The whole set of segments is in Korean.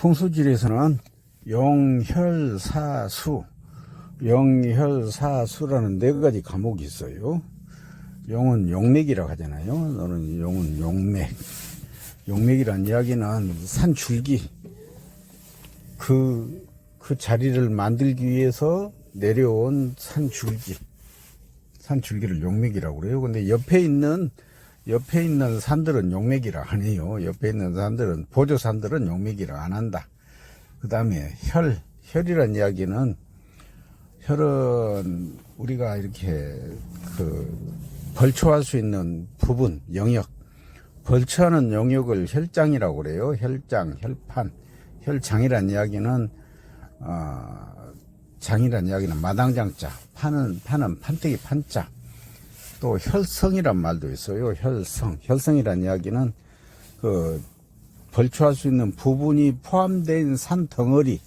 풍수질에서는 용혈사수, 용혈사수라는 네 가지 과목이 있어요. 용은 용맥이라고 하잖아요. 너는 용은 용맥. 용맥이란 이야기는 산줄기. 그, 그 자리를 만들기 위해서 내려온 산줄기. 산줄기를 용맥이라고 그래요. 근데 옆에 있는, 옆에 있는 산들은 용맥이라 안 해요. 옆에 있는 산들은, 보조산들은 용맥이라 안 한다. 그 다음에 혈, 혈이란 이야기는 혈은 우리가 이렇게 그 벌초할 수 있는 부분, 영역, 벌초하는 영역을 혈장이라고 그래요. 혈장, 혈판, 혈장이란 이야기는 어, 장이란 이야기는 마당장자, 판은 판은 판때기 판자. 또 혈성이란 말도 있어요. 혈성, 혈성이란 이야기는 그 벌초할 수 있는 부분이 포함된 산 덩어리,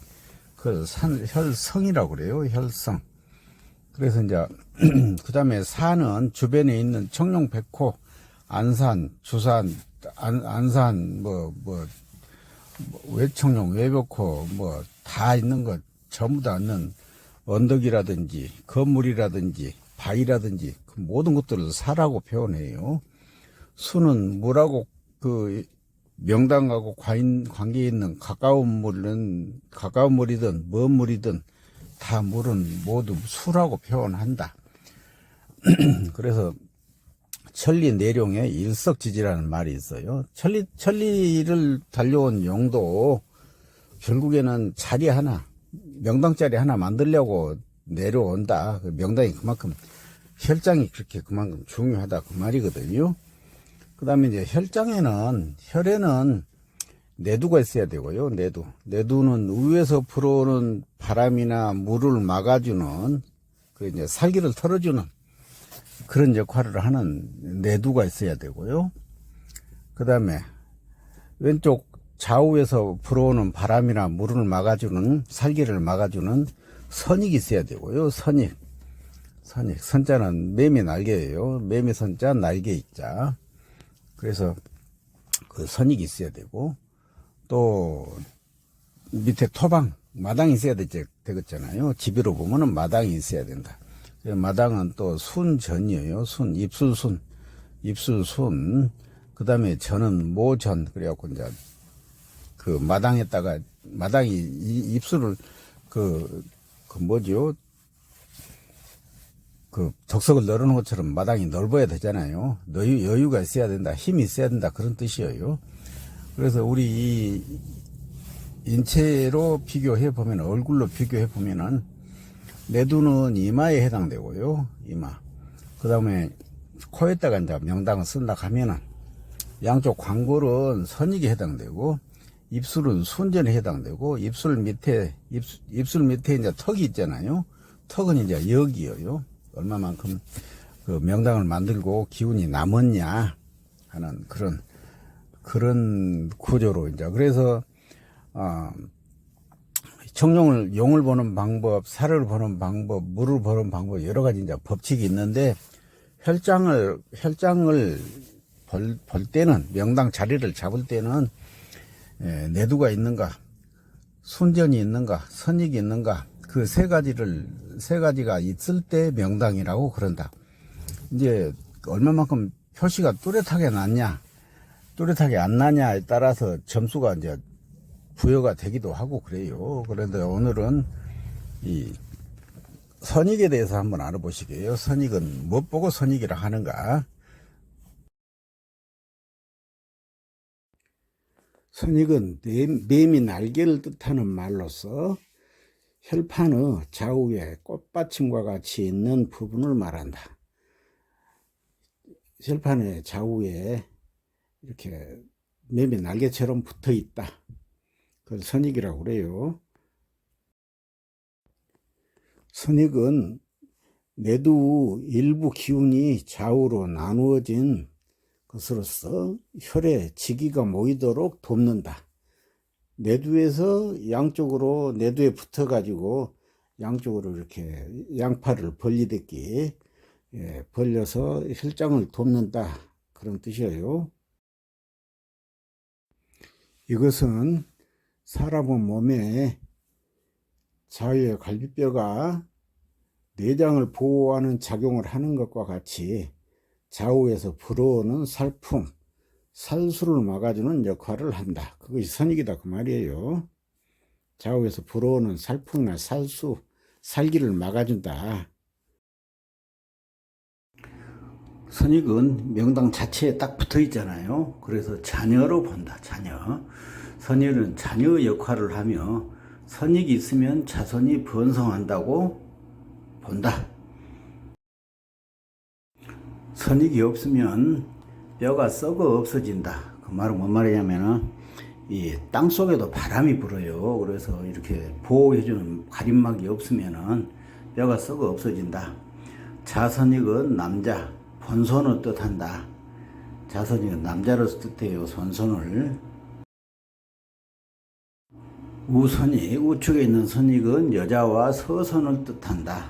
그 산, 혈성이라고 그래요. 혈성. 그래서 이제, 그 다음에 산은 주변에 있는 청룡 백호, 안산, 주산, 안, 안산, 뭐, 뭐, 뭐 외청룡, 외벽호, 뭐, 다 있는 것, 전부 다 있는 언덕이라든지, 건물이라든지, 바위라든지, 그 모든 것들을 사라고 표현해요. 수는 물하고 그 명당하고 관, 관계 있는 가까운 물은 가까운 물이든 먼 물이든 다 물은 모두 수라고 표현한다. 그래서 천리 내룡에 일석지지라는 말이 있어요. 천리 천리를 달려온 용도 결국에는 자리 하나 명당 자리 하나 만들려고 내려온다. 그 명당이 그만큼 혈장이 그렇게 그만큼 중요하다 그 말이거든요. 그 다음에 이제 혈장에는, 혈에는 내두가 있어야 되고요. 내두. 내두는 위에서 불어오는 바람이나 물을 막아주는, 그 이제 살기를 털어주는 그런 역할을 하는 내두가 있어야 되고요. 그 다음에 왼쪽 좌우에서 불어오는 바람이나 물을 막아주는, 살기를 막아주는 선익이 있어야 되고요. 선익. 선익. 선자는 매미 날개예요. 매미 선자, 날개 있자. 그래서 그 선익이 있어야 되고 또 밑에 토방 마당이 있어야 되지, 되겠잖아요. 집으로 보면은 마당이 있어야 된다. 마당은 또 순전이에요. 순 입술순 입술순 그다음에 전은 모전 그래갖고 이제 그 마당에다가 마당이 이 입술을 그, 그 뭐죠? 그 적석을 널어놓은 것처럼 마당이 넓어야 되잖아요. 여유, 여유가 있어야 된다. 힘이 있어야 된다. 그런 뜻이에요. 그래서 우리 이 인체로 비교해 보면 얼굴로 비교해 보면은 내두는 이마에 해당되고요. 이마. 그 다음에 코에다가 이제 명당을 쓴다 하면은 양쪽 광골은 선익에 해당되고 입술은 순전에 해당되고 입술 밑에 입술, 입술 밑에 이제 턱이 있잖아요. 턱은 이제 여기요. 얼마만큼 그 명당을 만들고 기운이 남았냐 하는 그런 그런 구조로 이제 그래서 어 청룡을 용을 보는 방법, 살을 보는 방법, 물을 보는 방법 여러 가지 이제 법칙이 있는데 혈장을 혈장을 볼, 볼 때는 명당 자리를 잡을 때는 에, 내두가 있는가, 순전이 있는가, 선익이 있는가 그 세 가지를 세 가지가 있을 때 명당이라고 그런다. 이제 얼마만큼 표시가 뚜렷하게 났냐, 뚜렷하게 안 나냐에 따라서 점수가 이제 부여가 되기도 하고 그래요. 그런데 오늘은 이 선익에 대해서 한번 알아보시게요. 선익은 못 보고 선익이라 하는가? 선익은 매미 날개를 뜻하는 말로서 혈판의 좌우에 꽃받침과 같이 있는 부분을 말한다. 혈판의 좌우에 이렇게 매미 날개처럼 붙어 있다. 그걸 선익이라고 그래요. 선익은 내두 일부 기운이 좌우로 나누어진 것으로서 혈의 지기가 모이도록 돕는다. 내두에서 양쪽으로 내두에 붙어 가지고 양쪽으로 이렇게 양팔을 벌리듯이 예, 벌려서 혈장을 돕는다 그런 뜻이에요. 이것은 사람은 몸에 자유의 갈비뼈가 내장을 보호하는 작용을 하는 것과 같이 좌우에서 불어오는 살풍, 살수를 막아주는 역할을 한다. 그것이 선익이다 그 말이에요. 좌우에서 불어오는 살풍이나 살수, 살기를 막아준다. 선익은 명당 자체에 딱 붙어 있잖아요. 그래서 자녀로 본다. 자녀. 선익은 자녀 역할을 하며 선익이 있으면 자손이 번성한다고 본다. 선익이 없으면 뼈가 썩어 없어진다. 그 말은 뭔 말이냐면은 이 땅 속에도 바람이 불어요. 그래서 이렇게 보호해주는 가림막이 없으면은 뼈가 썩어 없어진다. 자선익은 남자, 본손을 뜻한다. 자선익은 남자로서 뜻해요. 손손을. 우선이 우측에 있는 선익은 여자와 서손을 뜻한다.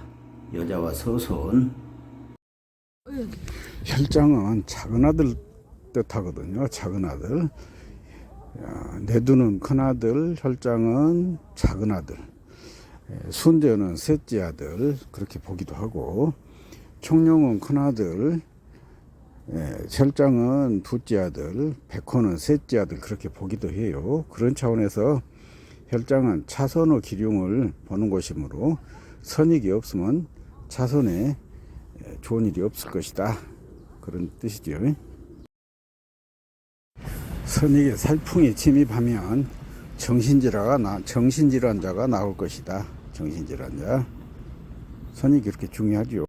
여자와 서손. 혈장은 작은 아들 뜻하거든요. 작은 아들. 야, 내두는 큰 아들, 혈장은 작은 아들. 예, 순대는 셋째 아들 그렇게 보기도 하고 총룡은 큰 아들, 예, 혈장은 둘째 아들, 백호는 셋째 아들 그렇게 보기도 해요. 그런 차원에서 혈장은 차선의 기륭을 보는 것이므로 선익이 없으면 차선에 예, 좋은 일이 없을 것이다. 그런 뜻이죠. 선익에 살풍이 침입하면 정신질환자가 나, 정신질환자가 나올 것이다. 정신질환자. 선익이 그렇게 중요하죠.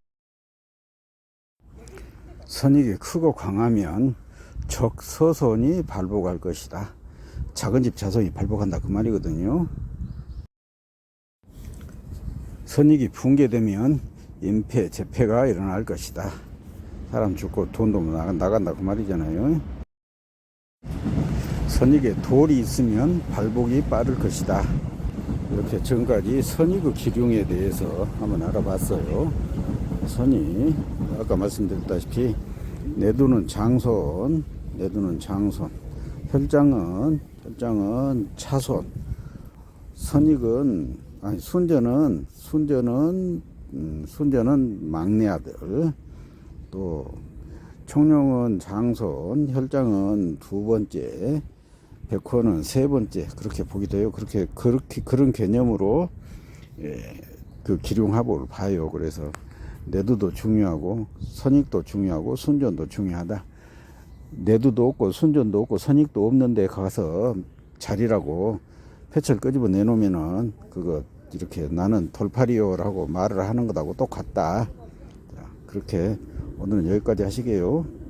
선익이 크고 강하면 적서선이 발복할 것이다. 작은 집 자손이 발복한다 그 말이거든요. 선익이 붕괴되면 임패, 재패가 일어날 것이다. 사람 죽고 돈도 나가- 나간다 그 말이잖아요. 선익에 돌이 있으면 발복이 빠를 것이다. 이렇게 지금까지 선익의 기륭에 대해서 한번 알아봤어요. 선이 아까 말씀드렸다시피 내두는 장손, 내두는 장손, 혈장은 혈장은 차손, 선익은 아니 순전은 순전은 음, 순전은 막내 아들, 또 총룡은 장손, 혈장은 두 번째, 백호는 세 번째 그렇게 보기도 해요. 그렇게 그렇게 그런 개념으로 예, 그 기륭합을 봐요. 그래서 내두도 중요하고 선익도 중요하고 순전도 중요하다. 내두도 없고 순전도 없고 선익도 없는데 가서 자리라고 패철 끄집어 내놓으면은 그거 이렇게 나는 돌팔이요라고 말을 하는 것하고 똑같다. 자, 그렇게 오늘은 여기까지 하시게요.